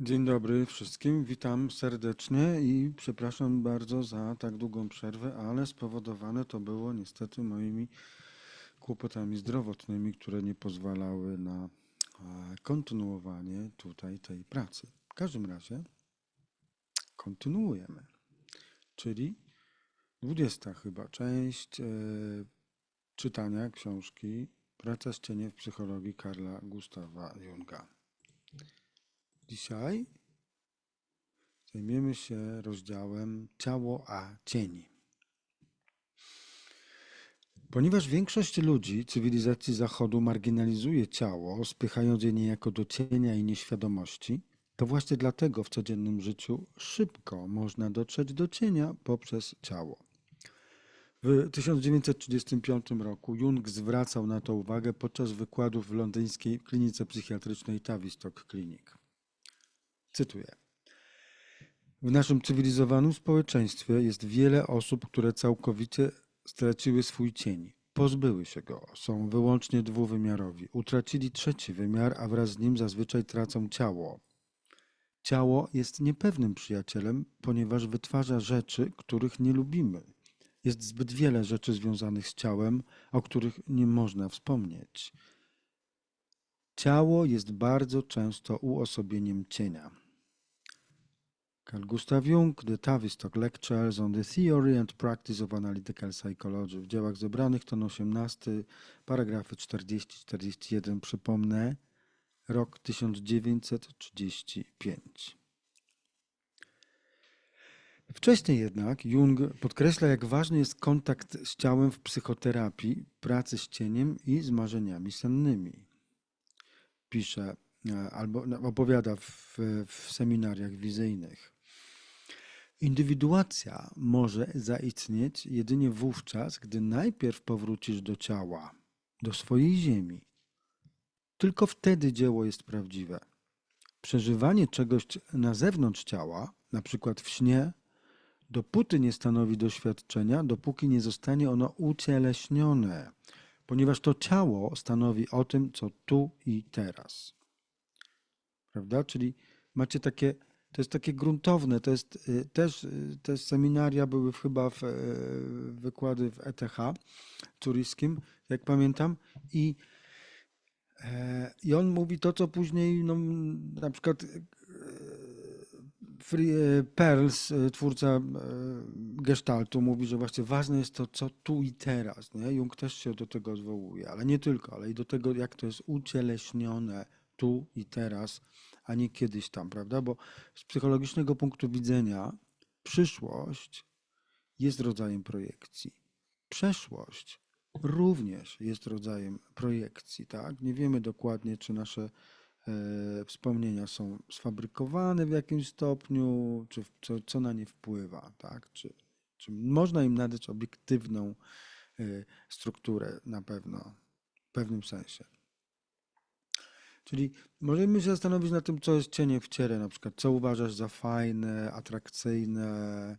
Dzień dobry wszystkim, witam serdecznie i przepraszam bardzo za tak długą przerwę, ale spowodowane to było niestety moimi kłopotami zdrowotnymi, które nie pozwalały na e, kontynuowanie tutaj tej pracy. W każdym razie kontynuujemy, czyli 20 chyba część e, czytania książki Praca z cieniem w psychologii Karla Gustawa Junga. Dzisiaj zajmiemy się rozdziałem Ciało a cieni. Ponieważ większość ludzi cywilizacji Zachodu marginalizuje ciało, spychając je niejako do cienia i nieświadomości, to właśnie dlatego w codziennym życiu szybko można dotrzeć do cienia poprzez ciało. W 1935 roku Jung zwracał na to uwagę podczas wykładów w londyńskiej klinice psychiatrycznej Tavistock Clinic. Cytuję. W naszym cywilizowanym społeczeństwie jest wiele osób, które całkowicie straciły swój cień, pozbyły się go, są wyłącznie dwuwymiarowi, utracili trzeci wymiar, a wraz z nim zazwyczaj tracą ciało. Ciało jest niepewnym przyjacielem, ponieważ wytwarza rzeczy, których nie lubimy. Jest zbyt wiele rzeczy związanych z ciałem, o których nie można wspomnieć. Ciało jest bardzo często uosobieniem cienia. Carl Gustav Jung, The Tavistock Lectures on the Theory and Practice of Analytical Psychology. W dziełach zebranych, ton 18, paragrafy 40-41. Przypomnę, rok 1935. Wcześniej jednak Jung podkreśla, jak ważny jest kontakt z ciałem w psychoterapii, pracy z cieniem i z marzeniami sennymi. Pisze e, albo no, opowiada w, w seminariach wizyjnych. Indywiduacja może zaistnieć jedynie wówczas, gdy najpierw powrócisz do ciała, do swojej ziemi. Tylko wtedy dzieło jest prawdziwe. Przeżywanie czegoś na zewnątrz ciała, na przykład w śnie, dopóty nie stanowi doświadczenia, dopóki nie zostanie ono ucieleśnione, ponieważ to ciało stanowi o tym, co tu i teraz. Prawda? Czyli macie takie, to jest takie gruntowne, to jest y, też, y, te seminaria były chyba w, y, wykłady w ETH turyskim, jak pamiętam, i, e, i on mówi to, co później, no, na przykład Perls, twórca Gestaltu, mówi, że właśnie ważne jest to, co tu i teraz. Nie? Jung też się do tego odwołuje, ale nie tylko, ale i do tego, jak to jest ucieleśnione tu i teraz, a nie kiedyś tam, prawda? Bo z psychologicznego punktu widzenia przyszłość jest rodzajem projekcji. Przeszłość również jest rodzajem projekcji, tak? Nie wiemy dokładnie, czy nasze e, wspomnienia są sfabrykowane w jakimś stopniu, czy co, co na nie wpływa, tak? Czy, czy można im nadać obiektywną e, strukturę na pewno, w pewnym sensie. Czyli możemy się zastanowić nad tym, co jest cieniem w ciele, na przykład co uważasz za fajne, atrakcyjne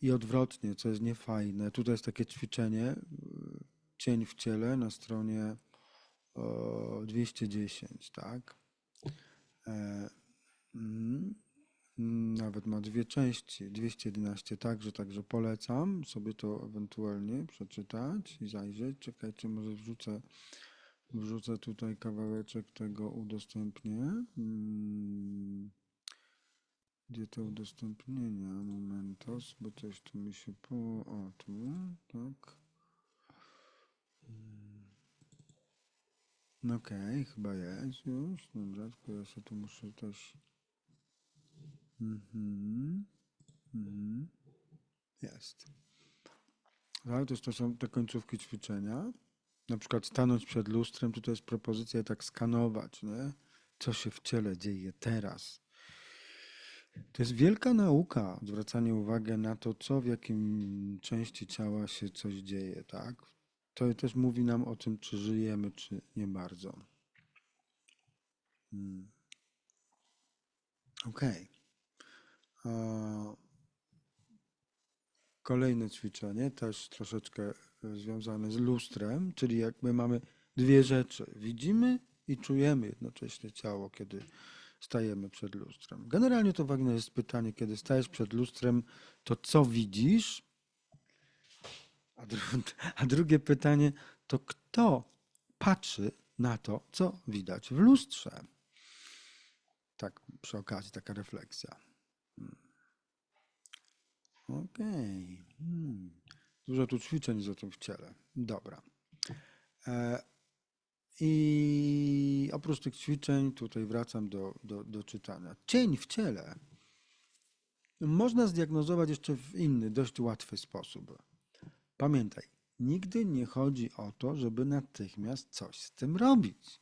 i odwrotnie, co jest niefajne. Tutaj jest takie ćwiczenie, y, cień w ciele na stronie o, 210, tak? E, mm, Nawet ma dwie części, 211 także, także polecam sobie to ewentualnie przeczytać i zajrzeć. Czekajcie, może wrzucę, wrzucę tutaj kawałeczek tego udostępnię. Mm, Gdzie te udostępnienia? Momentos, bo coś tu mi się po... O, tu, tak. No Okej, chyba jest już. Dobra, tylko ja sobie tu muszę też... Mhm. Mhm. Jest. Jest, to są te końcówki ćwiczenia. Na przykład stanąć przed lustrem, tutaj jest propozycja tak skanować, nie? Co się w ciele dzieje teraz. To jest wielka nauka, zwracanie uwagi na to, co w jakim części ciała się coś dzieje, tak? To też mówi nam o tym, czy żyjemy, czy nie bardzo. Hmm. Okej. A, Kolejne ćwiczenie, też troszeczkę e, związane z lustrem, czyli jakby mamy dwie rzeczy. Widzimy i czujemy jednocześnie ciało, kiedy stajemy przed lustrem. Generalnie to ważne jest pytanie, kiedy stajesz przed lustrem, to co widzisz? A, dru a drugie pytanie, to kto patrzy na to, co widać w lustrze? Tak, przy okazji taka refleksja. Okej. Okay. Hmm. Dużo tu ćwiczeń za tym w ciele. Dobra. E, I oprócz tych ćwiczeń, tutaj wracam do, do, do czytania. Cień w ciele można zdiagnozować jeszcze w inny, dość łatwy sposób. Pamiętaj, nigdy nie chodzi o to, żeby natychmiast coś z tym robić.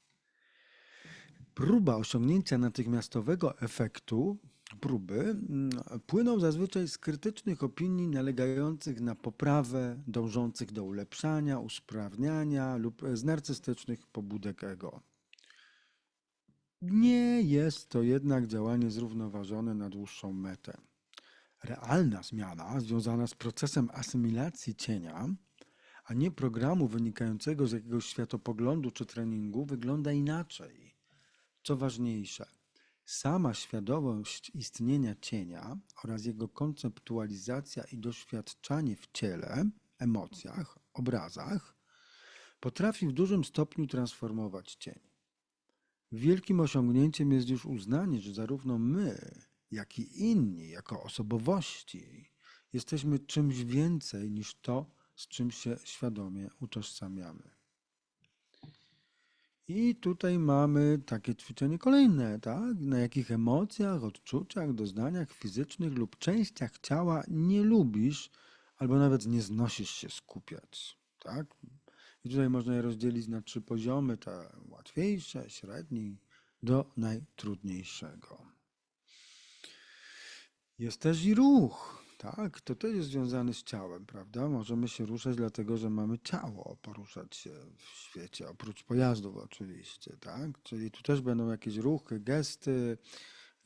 Próba osiągnięcia natychmiastowego efektu próby mm, płyną zazwyczaj z krytycznych opinii nalegających na poprawę, dążących do ulepszania, usprawniania lub z narcystycznych pobudek ego. Nie jest to jednak działanie zrównoważone na dłuższą metę. Realna zmiana związana z procesem asymilacji cienia, a nie programu wynikającego z jakiegoś światopoglądu czy treningu, wygląda inaczej. Co ważniejsze, sama świadomość istnienia cienia oraz jego konceptualizacja i doświadczanie w ciele, emocjach, obrazach potrafi w dużym stopniu transformować cień. Wielkim osiągnięciem jest już uznanie, że zarówno my, jak i inni, jako osobowości, jesteśmy czymś więcej niż to, z czym się świadomie utożsamiamy. I tutaj mamy takie ćwiczenie kolejne, tak? Na jakich emocjach, odczuciach, doznaniach fizycznych lub częściach ciała nie lubisz albo nawet nie znosisz się skupiać, tak? I tutaj można je rozdzielić na trzy poziomy, te łatwiejsze, średni, do najtrudniejszego. Jest też i ruch, tak? To też jest związane z ciałem, prawda? Możemy się ruszać dlatego, że mamy ciało, poruszać się w świecie, oprócz pojazdów oczywiście, tak? Czyli tu też będą jakieś ruchy, gesty,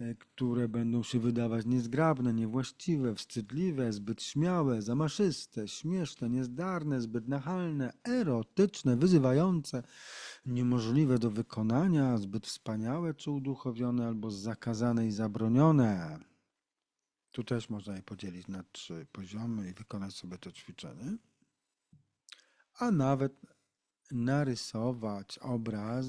e, które będą się wydawać niezgrabne, niewłaściwe, wstydliwe, zbyt śmiałe, zamaszyste, śmieszne, niezdarne, zbyt nachalne, erotyczne, wyzywające, niemożliwe do wykonania, zbyt wspaniałe czy uduchowione, albo zakazane i zabronione. Tu też można je podzielić na trzy poziomy i wykonać sobie to ćwiczenie. A nawet narysować obraz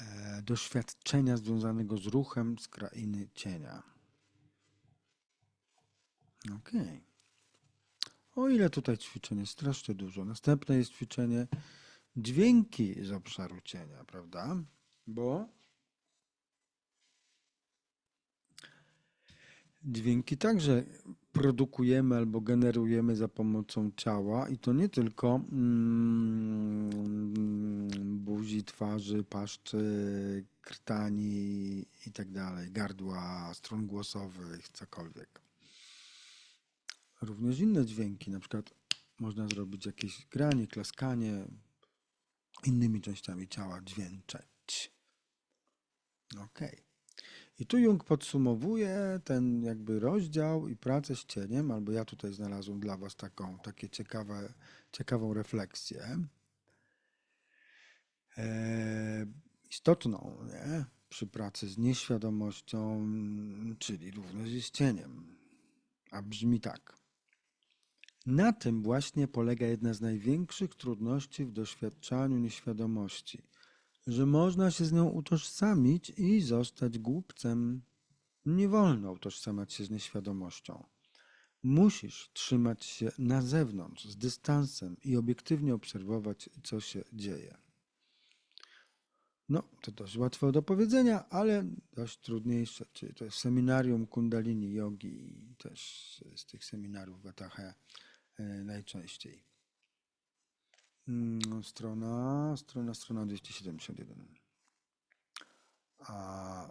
e, doświadczenia związanego z ruchem z krainy cienia. Ok. O ile tutaj ćwiczenie strasznie dużo. Następne jest ćwiczenie dźwięki z obszaru cienia, prawda? Bo Dźwięki także produkujemy albo generujemy za pomocą ciała i to nie tylko mm, buzi, twarzy, paszczy, krtani i tak dalej, gardła, stron głosowych, cokolwiek. Również inne dźwięki, na przykład można zrobić jakieś granie, klaskanie, innymi częściami ciała dźwięczeć. Okej. Okay. I tu Jung podsumowuje ten jakby rozdział i pracę z cieniem, albo ja tutaj znalazłem dla Was taką, takie ciekawe, ciekawą refleksję. E, istotną nie? przy pracy z nieświadomością, czyli również z cieniem. A brzmi tak. Na tym właśnie polega jedna z największych trudności w doświadczaniu nieświadomości – że można się z nią utożsamić i zostać głupcem. Nie wolno utożsamiać się z nieświadomością. Musisz trzymać się na zewnątrz, z dystansem i obiektywnie obserwować, co się dzieje. No, to dość łatwe do powiedzenia, ale dość trudniejsze. Czyli to jest seminarium Kundalini Yogi, też z tych seminariów w Etahe najczęściej. Mm, strona, strona, strona 271. A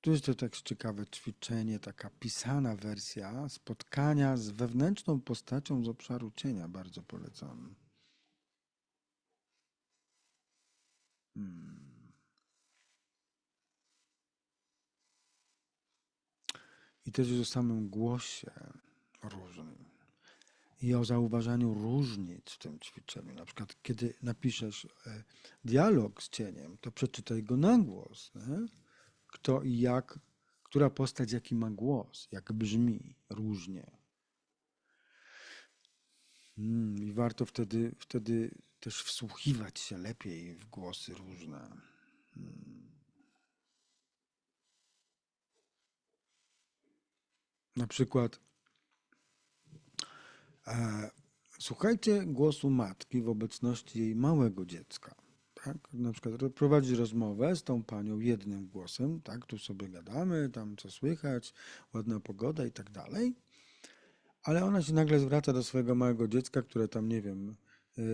tu jest to tak ciekawe ćwiczenie, taka pisana wersja spotkania z wewnętrzną postacią z obszaru cienia. Bardzo polecam. Hmm. I też jest o samym głosie różnym. I o zauważaniu różnic w tym ćwiczeniu. Na przykład, kiedy napiszesz e, dialog z cieniem, to przeczytaj go na głos. Nie? Kto i jak, która postać jaki ma głos, jak brzmi różnie. Mm, I warto wtedy, wtedy też wsłuchiwać się lepiej w głosy różne. Mm. Na przykład słuchajcie głosu matki w obecności jej małego dziecka. Tak? Na przykład prowadzić rozmowę z tą panią jednym głosem, tak? Tu sobie gadamy, tam co słychać, ładna pogoda i tak dalej. Ale ona się nagle zwraca do swojego małego dziecka, które tam, nie wiem, yy,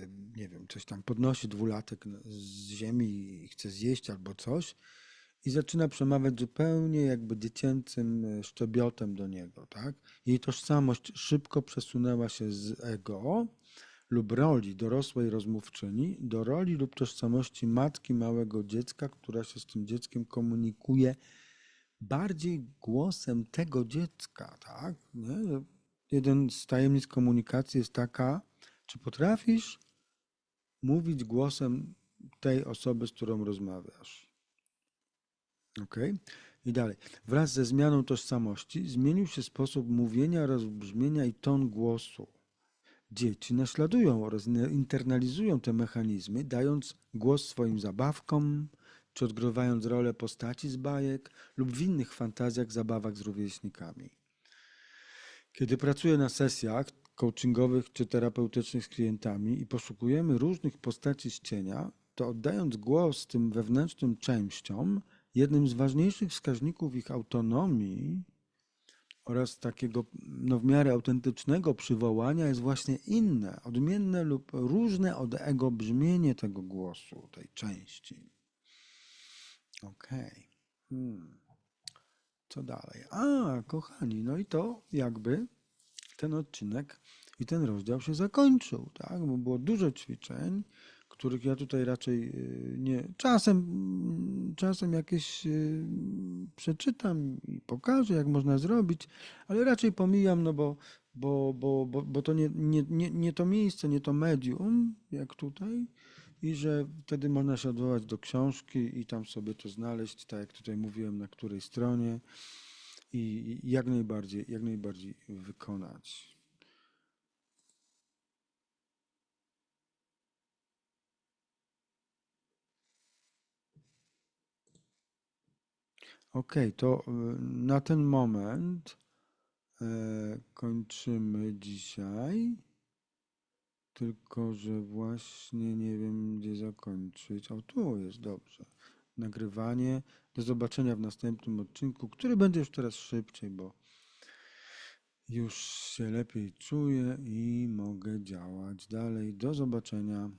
yy, nie wiem, coś tam podnosi dwulatek z ziemi i chce zjeść albo coś i zaczyna przemawiać zupełnie jakby dziecięcym e, szczebiotem do niego, tak? Jej tożsamość szybko przesunęła się z ego lub roli dorosłej rozmówczyni do roli lub tożsamości matki małego dziecka, która się z tym dzieckiem komunikuje bardziej głosem tego dziecka, tak? Nie? Jeden z tajemnic komunikacji jest taka, czy potrafisz mówić głosem tej osoby, z którą rozmawiasz. Ok? I dalej. Wraz ze zmianą tożsamości zmienił się sposób mówienia oraz brzmienia i ton głosu. Dzieci naśladują oraz internalizują te mechanizmy, dając głos swoim zabawkom, czy odgrywając rolę postaci z bajek lub w innych fantazjach, zabawach z rówieśnikami. Kiedy pracuję na sesjach coachingowych czy terapeutycznych z klientami i poszukujemy różnych postaci z cienia, to oddając głos tym wewnętrznym częściom, jednym z ważniejszych wskaźników ich autonomii oraz takiego no, w miarę autentycznego przywołania jest właśnie inne, odmienne lub różne od ego brzmienie tego głosu, tej części. Okej. Hmm. Co dalej? A, kochani, no i to jakby ten odcinek i ten rozdział się zakończył, tak? Bo było dużo ćwiczeń, których ja tutaj raczej y, nie. Czasem, czasem jakieś y, przeczytam i pokażę, jak można zrobić, ale raczej pomijam, no bo, bo, bo, bo, bo to nie, nie, nie, nie to miejsce, nie to medium, jak tutaj. I że wtedy można się odwołać do książki i tam sobie to znaleźć, tak jak tutaj mówiłem, na której stronie i jak najbardziej, jak najbardziej wykonać. Okej, to y, na ten moment e, kończymy dzisiaj. Tylko, że właśnie nie wiem, gdzie zakończyć. O, tu jest dobrze. Nagrywanie. Do zobaczenia w następnym odcinku, który będzie już teraz szybciej, bo już się lepiej czuję i mogę działać dalej. Do zobaczenia.